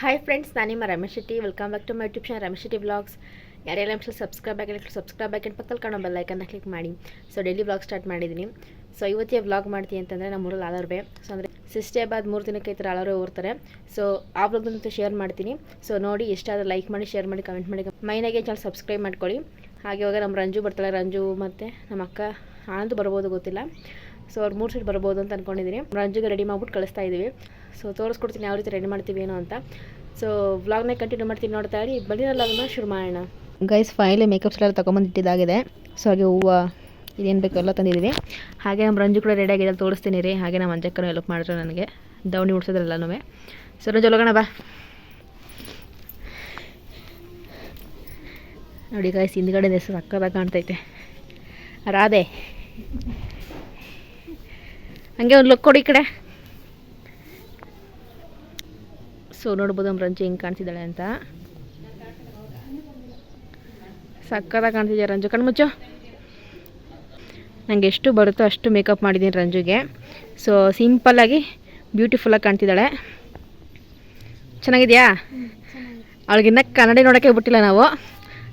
Hi friends ನಾನು ನಿಮ್ಮ Ramesh Shetty. Welcome back to my YouTube channel Ramesh Shetty vlogs ಯಾರೆಲ್ಲ ಅಂಶ subscribe ಆಗಿಲ್ಲ ಸಬ್ಸ್ಕ್ರೈಬ್ ಆಗಿ ಪಕ್ಕದಲ್ಲಿ ಕಾಣೋ ಬೆಲ್ಲೈಕನ್ನ ಕ್ಲಿಕ್ ಮಾಡಿ. ಸೊ ಡೈಲಿ ವ್ಲಾಗ್ ಸ್ಟಾರ್ಟ್ ಮಾಡಿದ್ದೀನಿ ಸೊ ಇವತ್ತೇ ವ್ಲಾಗ್ ಮಾಡ್ತೀನಿ ಅಂತಂದರೆ ನಮ್ಮ ಊರಲ್ಲಿ ಆಲರ್ವೆ ಸೊ ಅಂದರೆ ಸಿಸ್ಟೇಬಾದ್ ಮೂರು ದಿನಕ್ಕೆ ಈ ಥರ ಆಲರ್ವೆ ಓರ್ತಾರೆ ಸೊ ಆ ವ್ಲಾಗ್ನಂತೂ ಶೇರ್ ಮಾಡ್ತೀನಿ. ಸೊ ನೋಡಿ, ಎಷ್ಟಾದರೂ ಲೈಕ್ ಮಾಡಿ ಶೇರ್ ಮಾಡಿ ಕಮೆಂಟ್ ಮಾಡಿ. ಮೈನಾಗೆ ಚಾನಲ್ ಸಬ್ಸ್ಕ್ರೈಬ್ ಮಾಡ್ಕೊಳ್ಳಿ. ಹಾಗೆ ಇವಾಗ ನಮ್ಮ ರಂಜು ಬರ್ತಾಳೆ. ರಂಜು ಮತ್ತು ನಮ್ಮ ಅಕ್ಕ, ಆನಂದ್ ಬರ್ಬೋದು ಗೊತ್ತಿಲ್ಲ. ಸೊ ಅವ್ರು ಮೂರು ಸೀಟ್ ಬರ್ಬೋದು ಅಂತ ಅಂದ್ಕೊಂಡಿದ್ದೀನಿ ರಂಜುಗೆ ರೆಡಿ ಮಾಡ್ಬಿಟ್ಟು ಕಳಿಸ್ತಾ ಇದ್ದೀವಿ ಸೊ ತೋರಿಸ್ಕೊಡ್ತೀನಿ ಯಾವ ರೀತಿ ರೆಡಿ ಮಾಡ್ತೀವಿ ಏನೋ ಅಂತ. ಸೊ ವ್ಲಾಗ್ನೇ ಕಂಟಿನ್ಯೂ ಮಾಡ್ತೀನಿ ನೋಡ್ತಾ ಇರಿ. ಬಂದಿರಲ್ಲ ಅದನ್ನು ಶುರು ಮಾಡೋಣ. ಗೈಸ್ ಫೈನಲಿ ಮೇಕಪ್ಸ್ ಎಲ್ಲ ತೊಗೊಂಬಂದಿಟ್ಟಿದ್ದಾಗಿದೆ ಸೊ ಹಾಗೆ ಹೂವು ಇದೇನು ಬೇಕು ಎಲ್ಲ ತಂದಿದ್ದೀವಿ ಹಾಗೆ ನಮ್ಮ ರಂಜು ಕೂಡ ರೆಡಿ ಆಗಿದೆ ತೋರಿಸ್ತೀನಿ ರೀ. ಹಾಗೆ ನಮ್ಮ ಅಂಜಕ್ಕನ ಹೆಲ್ಪ್ ಮಾಡಿದ್ರು ನನಗೆ. ದವಣಿ ಉಡ್ಸೋದ್ರೆಲ್ಲನೂ ಸೊ ರಂಜು ಒಳಗೋಣ ಬಾ. ನೋಡಿ ಗಾಯ್ಸ್ ಹಿಂದ್ಗಡೆ ಹೆಸರು ಸಕ್ಕದಾಗ ಕಾಣ್ತೈತೆ. ರಾಧೆ. ಹಂಗೆ ಒಂದು ಲುಕ್ ಕೊಡಿ ಈ ಕಡೆ. ಸೊ ನೋಡ್ಬೋದು ನಮ್ಮ ರಂಜು ಹೆಂಗೆ ಕಾಣ್ತಿದ್ದಾಳೆ ಅಂತ. ಸಕ್ಕತ್ತಾಗಿ ಕಾಣ್ತಿದ್ಯಾ ರಂಜು ಕಣ್ಮುಚ್ಚು ನನಗೆ ಎಷ್ಟು ಬರುತ್ತೋ ಅಷ್ಟು ಮೇಕಪ್ ಮಾಡಿದ್ದೀನಿ ರಂಜುಗೆ. ಸೊ ಸಿಂಪಲ್ಲಾಗಿ ಬ್ಯೂಟಿಫುಲ್ಲಾಗಿ ಕಾಣ್ತಿದ್ದಾಳೆ. ಚೆನ್ನಾಗಿದೆಯಾ? ಅವಳಿಗಿನ್ನ ಕನ್ನಡಿ ನೋಡೋಕ್ಕೆ ಬಿಟ್ಟಿಲ್ಲ ನಾವು.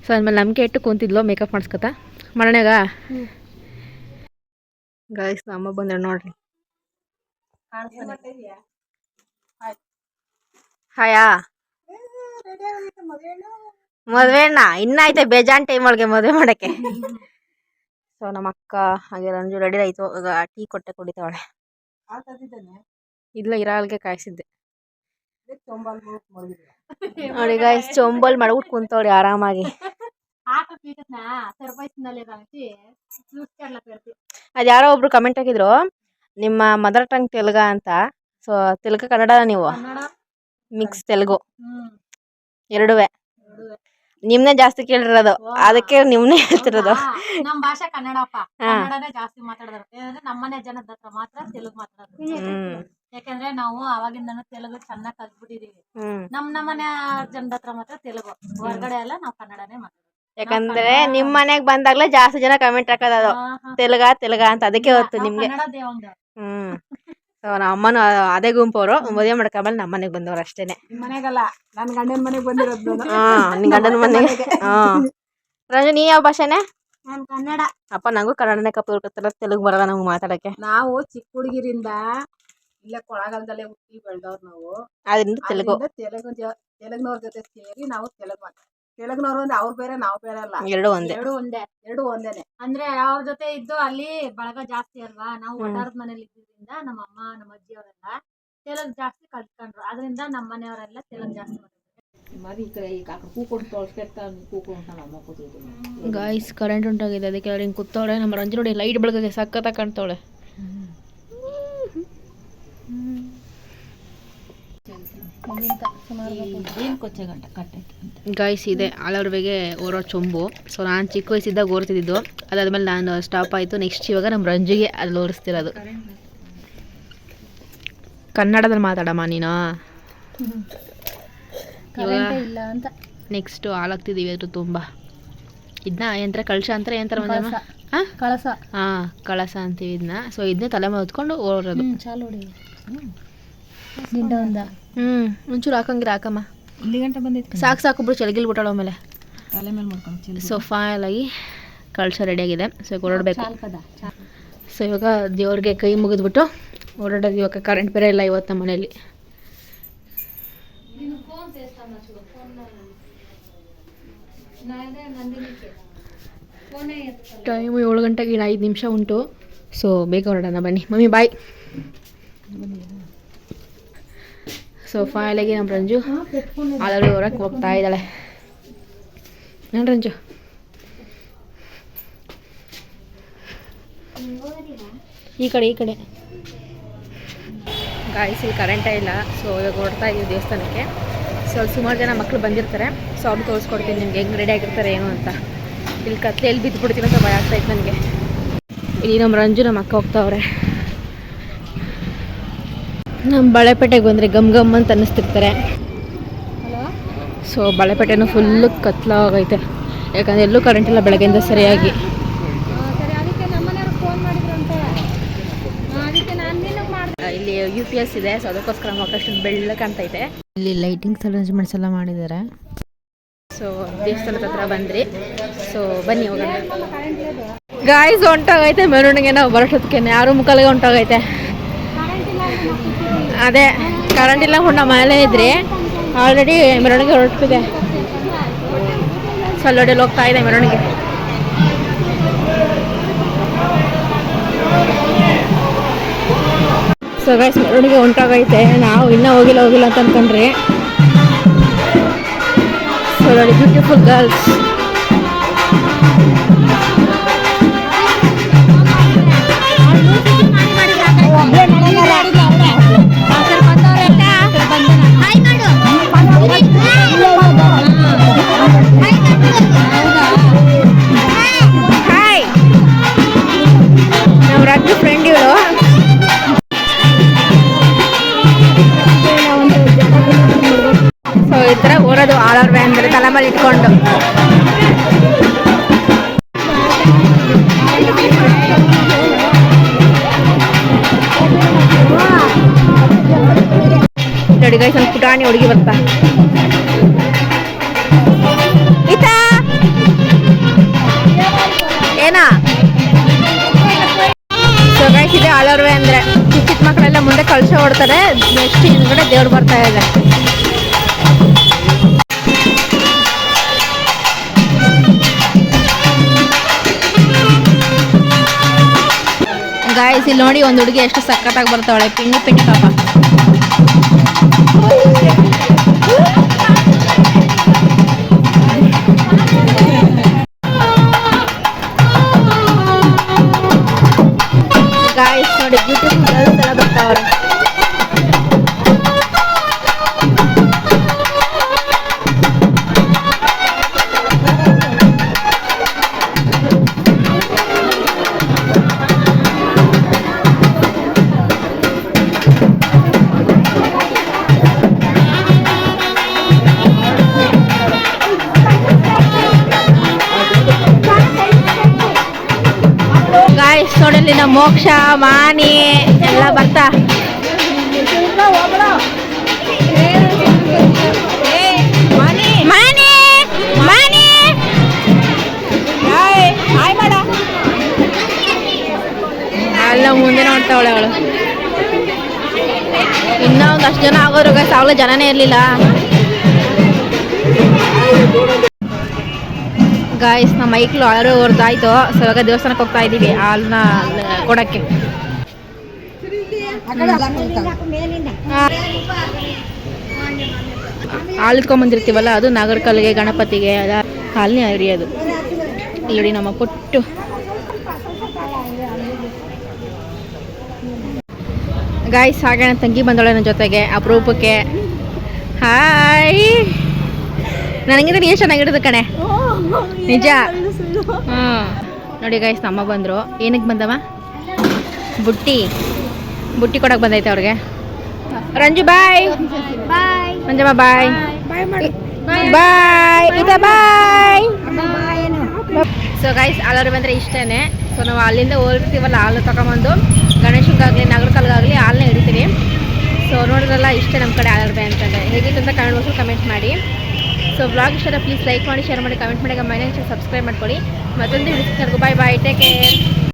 ಸೊ ಅದ್ಮೇಲೆ ನಂಬಿಕೆ ಇಟ್ಟು ಕುಂತಿದ್ಲು ಮೇಕಪ್ ಮಾಡಿಸ್ಕೊತ. ಮಾಡೋಣಾಗ ಗಾಯ್ಸ್ ನಮ್ಮ ಬಂದ್ರೆ ನೋಡ್ರಿ. ಹಾಯಾ? ಮದ್ವೆಣ್ಣ ಇನ್ನ ಐತೆ ಬೇಜಾನ್ ಟೈಮ್ ಒಳಗೆ ಮದ್ವೆ ಮಾಡಕ್ಕೆ. ಸೊ ನಮ್ಮ ಅಕ್ಕ ಹಾಗೆ ರಂಜು ರೆಡಿ ಆಯ್ತು. ಈಗ ಟೀ ಕೊಟ್ಟೆ ಕುಡಿತಾವಳೆ. ಇಲ್ಲ ಇರಾಲ್ಗೆ ಕಾಯಿಸಿದ್ದೆ. ನೋಡಿ ಗಾಯ್ಸ್ ಚೊಂಬಲ್ ಮಾಡ್ಬಿಟ್ಟು ಕುಂತವಳಿ ಆರಾಮಾಗಿ. ಅದ್ಯಾರೋ ಒಬ್ರು ಕಮೆಂಟ್ ಹಾಕಿದ್ರು. ನಿಮ್ಮ ಮದರ್ ಟಂಗ್ ತೆಲುಗ ಅಂತ. ಸೊ ತೆಲುಗು ಕನ್ನಡ ನೀವು? ಮಿಕ್ಸ್ ತೆಲುಗು. ಎರಡುವೆ. ನಿಮ್ನೆ ಜಾಸ್ತಿ ಕೇಳಿರೋದು. ಅದಕ್ಕೆ ನಿಮ್ನೆ ಹೇಳ್ತಿರೋದು. ನಮ್ ಭಾಷೆ ಕನ್ನಡಪ್ಪ. ಕನ್ನಡನೇ ಜಾಸ್ತಿ ಮಾತಾಡೋದು. ಏನಂದ್ರೆ ನಮ್ಮನೆ ಜನದ ಹತ್ರ ಮಾತ್ರ ತೆಲುಗು ಮಾತಾಡೋದು. ಯಾಕಂದ್ರೆ ನಾವು ಅವಾಗಿಂದನೂ ತೆಲುಗು ಚೆನ್ನಾಗಿ ಕಲ್ತ್ಬಿಟ್ಟಿದೀವಿ. ನಮ್ ನಮ್ಮನೆ ಜನದ ಹತ್ರ ಮಾತ್ರ ತೆಲುಗು. ಹೊರಗಡೆ ಎಲ್ಲ ನಾವು ಕನ್ನಡನೇ ಮಾತಾಡೋದು. ಯಾಕಂದ್ರೆ ನಿಮ್ ಮನೆಗ್ ಬಂದಾಗ್ಲೇ ಜಾಸ್ತಿ ಜನ ಕಮೆಂಟ್ ಹಾಕೋದು. ತೆಲುಗ ತೆಲುಗ ಅಂತ ಅದಕ್ಕೆ ಹೊತ್ತು ನಿಮ್ಗೆ. ಹ್ಮ್. ಸೊ ನಮ್ಮ ಅಮ್ಮನ ಅದೇ ಗುಂಪು ಅವರು. ಮದುವೆ ಮಾಡ್ಕೊಂಬಲ್ಲಿ ನಮ್ಮ ಮನೆಗೆ ಬಂದವ್ರು ಅಷ್ಟೇನೆ. ಮನೆಗೆ ಬಂದಿರೋದು ಹಾ ನಿನ್ ಗಂಡನ ಮನೆಗೆ. ಹಾ. ರಂಜು ನೀ ಯಾವ ಭಾಷೆನೆ? ನಾನ್ ಕನ್ನಡ. ಅಪ್ಪ ನಂಗೂ ಕನ್ನಡನೇ ಕಪ್ಪ ತೆಲುಗು ಬರಲ್ಲ ನಮ್ಗೆ ಮಾತಾಡಕ್ಕೆ. ನಾವು ಚಿಕ್ಕ ಹುಡುಗಿರಿಂದ ಇಲ್ಲೇ ಕೊಳಗಾಲದಲ್ಲೇ ಹುಟ್ಟಿ ಬೆಳೆದವ್ರು ನಾವು. ಅದರಿಂದ ತೆಲುಗು. ತೆಲುಗು ತೆಲುಗಿನವ್ರ ಜೊತೆ ಸೇರಿ ನಾವು ತೆಲುಗು ಮಾತಾಡ್ತೀವಿ. ತೆಲುಗ್ನವ್ರು ಅಂದ್ರೆ ಅವ್ರು ಬೇರೆ ನಾವು ಬೇರೆ ಅಲ್ಲ. ಎರಡು ಒಂದೇ. ಎರಡು ಒಂದೇ ಎರಡು ಒಂದೇನೆ. ಅಂದ್ರೆ ಅವ್ರ ಜೊತೆ ಇದ್ದು ಅಲ್ಲಿ ಬಳಗ ಜಾಸ್ತಿ ಅಲ್ವಾ? ನಾವು. ಒಟ್ಟಾರದ ಮನೇಲಿ ಇದ್ದಿದ್ರಿಂದ ನಮ್ಮ ಅಮ್ಮ ನಮ್ಮ ಅಜ್ಜಿ ಅವರೆಲ್ಲ ತೆಲಗ್ ಜಾಸ್ತಿ ಕಲ್ತ್ಕೊಂಡ್ರು. ಅದರಿಂದ ನಮ್ಮ ಮನೆಯವರೆಲ್ಲ ತೆಲಗ್ ಜಾಸ್ತಿ ಗಾಯ್ಸ್ ಕರೆಂಟ್ ಉಂಟಾಗಿದೆ. ಅದಕ್ಕೆ ಅವ್ರು ಹಿಂಗೆ ಕೂತವಳೆ ನಮ್ಮ ರಂಜನೋಡಿ ಲೈಟ್ ಬೆಳಗ್ಗೆ ಸಖತ್ತಾಗಿ ಕಾಣ್ತಾವಳೆ. ಗಾಯ್ಸ್ ಇದೆ ಆಲವ್ರಿಗೆ ಓರೋ ಚೊಂಬು. ಸೊ ನಾನು ಚಿಕ್ಕ ವಯಸ್ಸಿದ್ದಾಗ ಓರ್ತಿದ್ದು ಅದಾದ್ಮೇಲೆ ನಾನು ಸ್ಟಾಪ್ ಆಯಿತು. ನೆಕ್ಸ್ಟ್ ಇವಾಗ ನಮ್ಮ ರಂಜಿಗೆ ಅಲ್ಲಿ ಓರಿಸ್ತಿರೋದು ಕನ್ನಡದಲ್ಲಿ ಮಾತಾಡಮ್ಮ ನೀನು. ಇಲ್ಲ ಅಂತ. ನೆಕ್ಸ್ಟು ಹಾಲಾಗ್ತಿದ್ದೀವಿ ಅದ್ರ ತುಂಬ. ಇದನ್ನ ಯಂತ್ರ ಕಳಶ ಅಂತಾರೆ ಹಾಂ? ಕಳಸ. ಹಾಂ ಕಳಸ ಅಂತೀವಿ ಇದನ್ನ ಸೊ ಇದನ್ನ ತಲೆ ಮೇಲೆ ಹೊತ್ಕೊಂಡು ಓರೋದು ಗಿಡ್ಡ ಒಂದ. ಹ್ಞೂ ಒಂಚೂರು ಹಾಕಂಗಿರ ಹಾಕಮ್ಮ. ಇಲ್ಲಿ ಗಂಟೆ ಬಂದಿತ್ತು ಸಾಕು ಸಾಕು ಬಿಡು ಚಳಗಿಲ್ ಬಿಟ್ಟಾಳ ಆಮೇಲೆ. ತಲೆ ಮೇಲೆ ಮಾಡ್ಕೊಂಡು ಸೊ ಫೈನಲ್ ಆಗಿ ಕಳಶ ರೆಡಿಯಾಗಿದೆ ಸೊ ಓಡಾಡಬೇಕು. ಹೊರಡಬೇಕು ಸೊ ಇವಾಗ ದೇವ್ರಿಗೆ ಕೈ ಮುಗಿದ್ಬಿಟ್ಟು ಓಡಾಡೋದು ಇವಾಗ ಕರೆಂಟ್ ಬೇರೆ ಇಲ್ಲ ಇವತ್ತು ನಮ್ಮ ಮನೇಲಿ. ಟೈಮು ಏಳು ಗಂಟೆಗೆ ಇನ್ನು ಐದು ನಿಮಿಷ ಉಂಟು. ಸೊ ಬೇಗ ಹೊರಡೋಣ ಬನ್ನಿ. ಮಮ್ಮಿ ಬಾಯ್ ಸೊ ಫೈನಲಾಗಿ ನಮ್ಮ ರಂಜು ಆಲ್ರೆಡಿ ಹೊರಕ್ಕೆ ಹೋಗ್ತಾ ಇದ್ದಾಳೆ. ಏನು ರಂಜು? ಈ ಕಡೆ ಈ ಕಡೆ. ಗಾಯ್ಸ್ ಇಲ್ಲಿ ಕರೆಂಟೇ ಇಲ್ಲ. ಸೊ ಇವಾಗ ಹೊರಡ್ತಾ ಇದ್ದೀವಿ ದೇವಸ್ಥಾನಕ್ಕೆ. ಸೊ ಅಲ್ಲಿ ಸುಮಾರು ಜನ ಮಕ್ಕಳು ಬಂದಿರ್ತಾರೆ. ಸೊ ಅವ್ರು ತೋರಿಸ್ಕೊಡ್ತೀನಿ ನಿಮ್ಗೆ ಹೆಂಗೆ ರೆಡಿ ಆಗಿರ್ತಾರೆ ಏನು ಅಂತ. ಇಲ್ಲಿ ಕತ್ಲೆ ಎಲ್ಲಿ ಬಿದ್ದು ಬಿಡ್ತೀನಿ ಅಂತ ಭಯ ಆಗ್ತಾಯಿತ್ತು ನನಗೆ. ಇಲ್ಲಿ ನಮ್ಮ ರಂಜು ನಮ್ಮ ಅಕ್ಕ ಹೋಗ್ತಾವ್ರೆ. ನಮ್ಮ ಬಳೆಪೇಟೆಗೆ ಬಂದರೆ ಗಮ್ ಗಮ್ ಅಂತ ಅನ್ನಿಸ್ತಿರ್ತಾರೆ. So ಬಳೆಪೇಟೆನೂ full ಕತ್ಲಾಗೈತೆ. ಯಾಕಂದರೆ ಎಲ್ಲೂ ಕರೆಂಟ್ ಇಲ್ಲ ಬೆಳಗ್ಗೆಯಿಂದ ಸರಿಯಾಗಿ. ಇಲ್ಲಿ ಯು ಪಿ ಎಸ್ ಇದೆ ಸೊ ಅದಕ್ಕೋಸ್ಕರ ಮಕ್ಕಳಷ್ಟು ಬೆಳ್ಳ ಕಾಣ್ತೈತೆ ಇಲ್ಲಿ ಲೈಟಿಂಗ್ಸ್ ಅರೇಂಜ್ಮೆಂಟ್ಸ್ ಎಲ್ಲ ಮಾಡಿದ್ದಾರೆ. ಸೊ ದೇವಸ್ಥಾನದ ಹತ್ರ ಬಂದ್ರಿ. ಸೊ ಬನ್ನಿ ಹೋಗೋಣ. ಗಾಯ್ಸ್ ಹೊಂಟಾಗೈತೆ ಮೆರವಣಿಗೆ ನಾವು ಬರೋಷ್ಟೊತ್ತಿಗೆ ಯಾರು ಮುಖಾಲಿಗೆ ಹೊಂಟೋಗೈತೆ. ಅದೇ ಕರೆಂಟ್ ಇಲ್ಲ ಹೊಂಡ ಮೇಲೆ ಇದ್ರಿ ಆಲ್ರೆಡಿ ಮೆರವಣಿಗೆ ಹೊರಟಿದೆ. ಸಲ್ಲೋಡಿ ಹೋಗ್ತಾ ಇದೆ ಮೆರವಣಿಗೆ. ಸೊ ಗೈಸ್ ಮೆರವಣಿಗೆ ಉಂಟಾಗೈತೆ. ನಾವು ಇನ್ನೂ ಹೋಗಿಲ್ಲ ಹೋಗಿಲ್ಲ ಅಂತ ಅನ್ಕೊಂಡ್ರಿ. ಸೊ ನೋಡಿ ಬ್ಯೂಟಿಫುಲ್ ಗರ್ಲ್ಸ್ ವ್ಯಾನ್ ತಲೆ ಮೇಲೆ ಇಟ್ಕೊಂಡು. ನೋಡಿ ಗೈಸ್ ಒಂದು ಪುಟಾಣಿ ಹುಡುಗಿ ಬರ್ತಾ. ಈತಾ ಏನಾ? ಇದೆ ಅಂದ್ರೆ ಚಿಕ್ಕ ಚಿಕ್ಕ ಮಕ್ಕಳೆಲ್ಲ ಮುಂದೆ ಕಳ್ಸ ಹೊಡ್ತಾರೆ ನೆಕ್ಸ್ಟ್ ಹಿಂದ್ಗಡೆ ದೇವ್ರು ಬರ್ತಾ ಇದೆ ಇಲ್ಲಿ ನೋಡಿ ಒಂದು ಹುಡುಗಿ ಎಷ್ಟು ಸಕ್ಕತ್ತಾಗಿ ಬರ್ತಾವಳೆ ಪಿಂಡಿ ಪಿಂಡಿ ಪಾಪ ಗಾಯ್ಸ್ ನೋಡಿ ಇಲ್ಲಿ ನಮ್ಮ ಮೋಕ್ಷ ಮಾನಿ ಎಲ್ಲ ಬರ್ತಾ. ಅಲ್ಲ ಮುಂದೆ ನೋಡ್ತಾವಳೆ ಅವಳು ಇನ್ನ ಒಂದಷ್ಟು ಜನ ಆಗೋರು ಸಾವಲ ಜನನೇ ಇರಲಿಲ್ಲ. ಗಾಯ್ಸ್ ನಮ್ಮ ಮೈಕ್ಲು ಆರು ಹೊರ್ದಾಯ್ತು. ಸೊ ಇವಾಗ ದೇವಸ್ಥಾನಕ್ಕೆ ಹೋಗ್ತಾ ಇದ್ದೀವಿ. ಹಾಲನ್ನ ಕೊಡಕ್ಕೆ. ಹಾಲು ಇಟ್ಕೊಂಬಂದಿರ್ತೀವಲ್ಲ ಅದು ನಾಗರಕಲ್ಲಿಗೆ ಗಣಪತಿಗೆ, ಅದ ಹಾಲನ್ನೇ ಹರಿಯೋದು. ಇಲ್ಲಿ ನಮ್ಮ ಪುಟ್ಟು ಗಾಯ್ಸ್ ಹಾಗೆ ತಂಗಿ ಬಂದವಳೆ ನನ್ನ ಜೊತೆಗೆ ಅಪರೂಪಕ್ಕೆ ಹಾಯ್ ನನಗಿಂತ ನೀ ಚೆನ್ನಾಗಿಡೋದು ಕಣೆ? ನಿಜ? ಹ್ಞೂ ನೋಡಿ ಗೈಸ್ ನಮ್ಮ ಬಂದರು. ಏನಕ್ಕೆ ಬಂದವ? ಬುಟ್ಟಿ. ಬುಟ್ಟಿ ಕೊಡಕ್ಕೆ ಬಂದೈತೆ ಅವ್ರಿಗೆ. ರಂಜು ಬಾಯ್ ಮಂಜಮ್ಮ ಬಾಯ್ ಬಾಯ್ ಇದ ಬಾಯ್ ಸೊ ಗೈಸ್ ಅಲ್ಲರು ಬಂದರೆ ಇಷ್ಟೇ ಸೊ ನಾವು ಅಲ್ಲಿಂದ ಹೋಗಿರ್ತೀವಲ್ಲ ಹಾಲು ತಗೊಂಬಂದು. ಗಣೇಶನಿಗಾಗಲಿ ನಗರಕಲ್ಗಾಗಲಿ ಹಾಲನ್ನ ಹಿಡಿತೀವಿ. ಸೊ ನೋಡಿದ್ರಲ್ಲ ಇಷ್ಟೇ ನಮ್ಮ ಕಡೆ ಆಲರ್ಬೆ ಅಂತಂದರೆ. ಹೇಗಿತ್ತು ಅಂತ ಕಮೆಂಟ್ ಬಾಕ್ಸಲ್ಲಿ ಕಮೆಂಟ್ ಮಾಡಿ. ಸೊ ಬ್ಲಾಗ್ ಇಷ್ಟ ಪ್ಲೀಸ್ ಲೈಕ್ ಮಾಡಿ ಶೇರ್ ಮಾಡಿ ಕಮೆಂಟ್ ಮಾಡಿ ಮೈನ ಸಬ್ಸ್ಕ್ರೈಬ್ ಮಾಡ್ಕೊಳ್ಳಿ. ಮತ್ತೊಂದು video bye bye take care